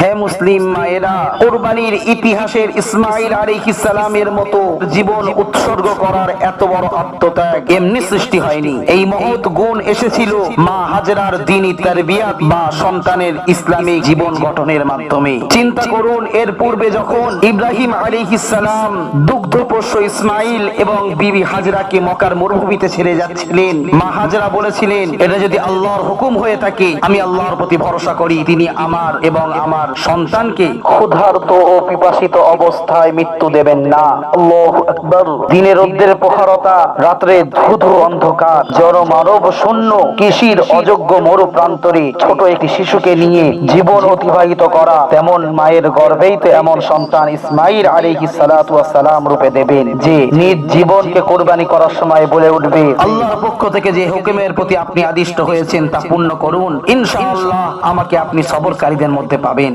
হে মুসলিম মায়েরা, কোরবানির ইতিহাসের ইসমাইল মতো জীবন উৎসর্গ করার এত বড় আত্মত্যাগ এমনি সৃষ্টি হয়নি। এই মহৎ গুণ এসেছিল মা হাজরার বা সন্তানের ইসলামিক জীবন গঠনের মাধ্যমে। চিন্তা করুন, এর পূর্বে যখন ইব্রাহিম সালাম দুগ্ধপোষ্য ইসমাইল এবং বিবি হাজরাকে মকার মরুভূমিতে ছেড়ে যাচ্ছিলেন, মা হাজরা বলেছিলেন, এটা যদি আল্লাহর হুকুম হয়ে থাকে, আমি আল্লাহর প্রতি ভরসা করি, তিনি আমার এবং আমার সন্তানকে ক্ষুধার্ত ও পিপাসিত অবস্থায় মৃত্যু দেবেন না। দিনের রোদ্রের প্রখরতা রাত্রে ধুধু অন্ধকার জড় মানব শূন্য, কৃষির অযোগ্য মরু প্রান্তরে ছোট একটি শিশুকে নিয়ে জীবন অতিবাহিত করা, তেমন মায়ের গর্ভেই তো এমন সন্তান ইসমাইল আলাইহিস সালাতু সালাম রূপে দেবেন, যে নিজ জীবনকে কোরবানি করার সময় বলে উঠবে, আল্লাহর পক্ষ থেকে যে হুকুমের প্রতি আপনি আদিষ্ট হয়েছেন তা পূর্ণ করুন। ইনশাআল্লাহ আমাকে আপনি সবরকারীদের মধ্যে পাবেন।